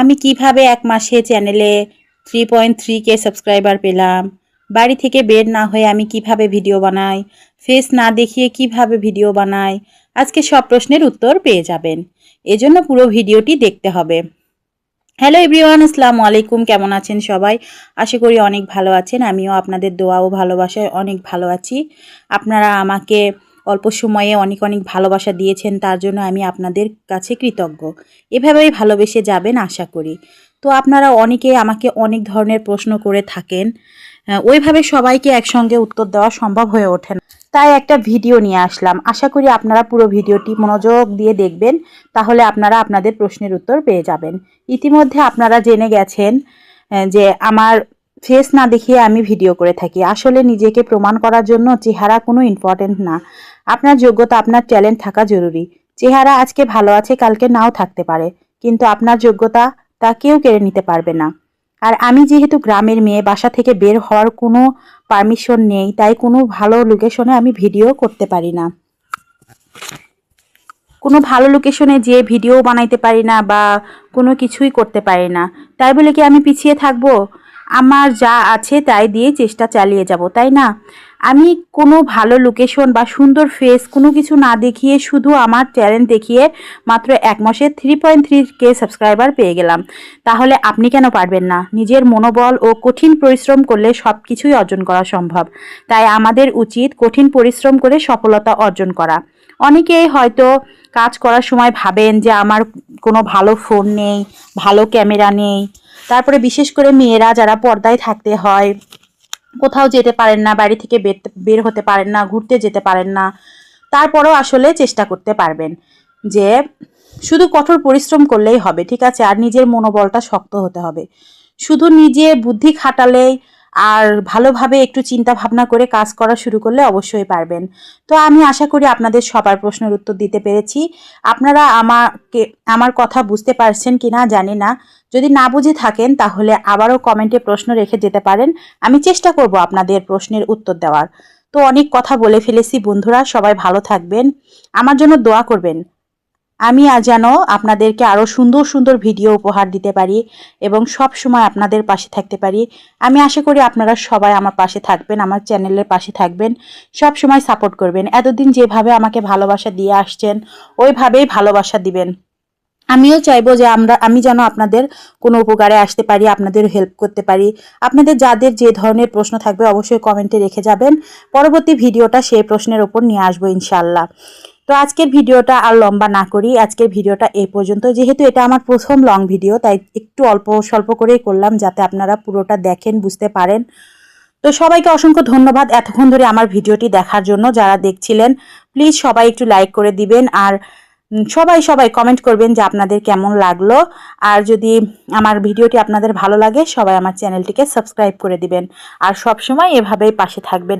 আমি কীভাবে এক মাসে চ্যানেলে three point three K subscriber পেলাম? বাড়ি থেকে বের না হয়ে আমি কীভাবে ভিডিও বানাই? ফেস না দেখিয়ে কীভাবে ভিডিও বানাই? আজকে সব প্রশ্নের উত্তর পেয়ে যাবেন। এজন্য পুরো ভিডিওটি দেখতে হবে। হ্যালো এভরিওয়ান আসসালামু আলাইকুম। কেমন আছেন সবাই? আশা করি অনেক ভালো আছেন। আমিও আপনাদের দোয়া ও ভালোবাসায় অনেক ভালো আছি। আপনারা আমাকে অল্প সময়ে অনেক অনেক ভালোবাসা দিয়েছেন, তার জন্য আমি আপনাদের কাছে কৃতজ্ঞ। এভাবেই ভালোবেসে যাবেন আশা করি। তো আপনারা অনেকে আমাকে অনেক ধরনের প্রশ্ন করে থাকেন ওইভাবে সবাইকে একসঙ্গে উত্তর দেওয়া সম্ভব হয়ে ওঠে না। তাই একটা ভিডিও নিয়ে আসলাম। আশা করি আপনারা পুরো ভিডিওটি মনোযোগ দিয়ে দেখবেন, তাহলে আপনারা আপনাদের প্রশ্নের উত্তর পেয়ে যাবেন। ইতিমধ্যে আপনারা জেনে গেছেন যে আমার ফেস না দেখিয়ে আমি ভিডিও করে থাকি। আসলে নিজেকে প্রমাণ করার জন্য চেহারা কোনো ইম্পর্টেন্ট না। আপনার যোগ্যতা, আপনার ট্যালেন্ট থাকা জরুরি। চেহারা আজকে ভালো আছে, কালকে নাও থাকতে পারে। কিন্তু আপনার যোগ্যতা তা কেউ কেড়ে নিতে পারবে না। আর আমি যেহেতু গ্রামের মেয়ে, বাসা থেকে বের হওয়ার কোনো পারমিশন নেই, তাই কোনো ভালো লোকেশনে আমি ভিডিও করতে পারি না। কোনো ভালো লোকেশনে যেয়ে ভিডিও বানাইতে পারি না বা কোনো কিছুই করতে পারি না। তাই বলে কি আমি পিছিয়ে থাকব? আমার যা আছে তাই দিয়ে চেষ্টা চালিয়ে যাব, তাই না? আমি কোনো ভালো লোকেশন বা সুন্দর ফেস কোনো কিছু না দেখিয়ে শুধু আমার ট্যালেন্ট দেখিয়ে মাত্র এক মাসে থ্রি পয়েন্ট কে সাবস্ক্রাইবার পেয়ে গেলাম। তাহলে আপনি কেন পারবেন না? নিজের মনোবল ও কঠিন পরিশ্রম করলে সব কিছুই অর্জন করা সম্ভব। তাই আমাদের উচিত কঠিন পরিশ্রম করে সফলতা অর্জন করা। অনেকেই হয়তো কাজ করার সময় ভাবেন যে আমার কোনো ভালো ফোন নেই, ভালো ক্যামেরা নেই তারপরে বিশেষ করে মেয়েরা যারা পর্দায় থাকতে হয়, কোথাও যেতে পারেন না বাড়ি থেকে বের হতে পারেন না, ঘুরতে যেতে পারেন না, তারপরেও আসলে চেষ্টা করতে পারবেন যে শুধু কঠোর পরিশ্রম করলেই হবে, ঠিক আছে? আর নিজের মনোবলটা শক্ত হতে হবে। শুধু নিজে বুদ্ধি খাটালেই আর ভালোভাবে একটু চিন্তা ভাবনা করে কাজ করা শুরু করলে অবশ্যই পারবেন। তো আমি আশা করি আপনাদের সবার প্রশ্নের উত্তর দিতে পেরেছি। আপনারা আমাকে, আমার কথা বুঝতে পারছেন কি না জানি না। যদি না বুঝে থাকেন তাহলে আবারও কমেন্টে প্রশ্ন রেখে যেতে পারেন। আমি চেষ্টা করব আপনাদের প্রশ্নের উত্তর দেওয়ার। তো অনেক কথা বলে ফেলেছি বন্ধুরা, সবাই ভালো থাকবেন। আমার জন্য দোয়া করবেন। আমি যেন আপনাদেরকে আরও সুন্দর সুন্দর ভিডিও উপহার দিতে পারি এবং সব সময় আপনাদের পাশে থাকতে পারি। আমি আশা করি আপনারা সবাই আমার পাশে থাকবেন, আমার চ্যানেলের পাশে থাকবেন সব সময় সাপোর্ট করবেন। এতদিন যেভাবে আমাকে ভালোবাসা দিয়ে আসছেন, ওইভাবেই ভালোবাসা দিবেন। আমিও চাইব যে আমরা, আমি যেন আপনাদের কোনো উপকারে আসতে পারি, আপনাদের হেল্প করতে পারি। আপনাদের যাদের যে ধরনের প্রশ্ন থাকবে অবশ্যই কমেন্টে রেখে যাবেন। পরবর্তী ভিডিওটা সেই প্রশ্নের ওপর নিয়ে আসব ইনশাল্লাহ তো আজকের ভিডিওটা আর লম্বা না করি। আজকের ভিডিওটা এই পর্যন্ত। যেহেতু এটা আমার প্রথম লং ভিডিও তাই একটু অল্প স্বল্প করেই করলাম যাতে আপনারা পুরোটা দেখেন, বুঝতে পারেন। তো সবাইকে অসংখ্য ধন্যবাদ এতক্ষণ ধরে আমার ভিডিওটি দেখার জন্য যারা দেখছিলেন। প্লিজ সবাই একটু লাইক করে দিবেন আর সবাই সবাই কমেন্ট করবেন যে আপনাদের কেমন লাগল। আর যদি আমার ভিডিওটি আপনাদের ভালো লাগে, সবাই আমার চ্যানেলটিকে সাবস্ক্রাইব করে দিবেন। আর সব সময় এভাবেই পাশে থাকবেন।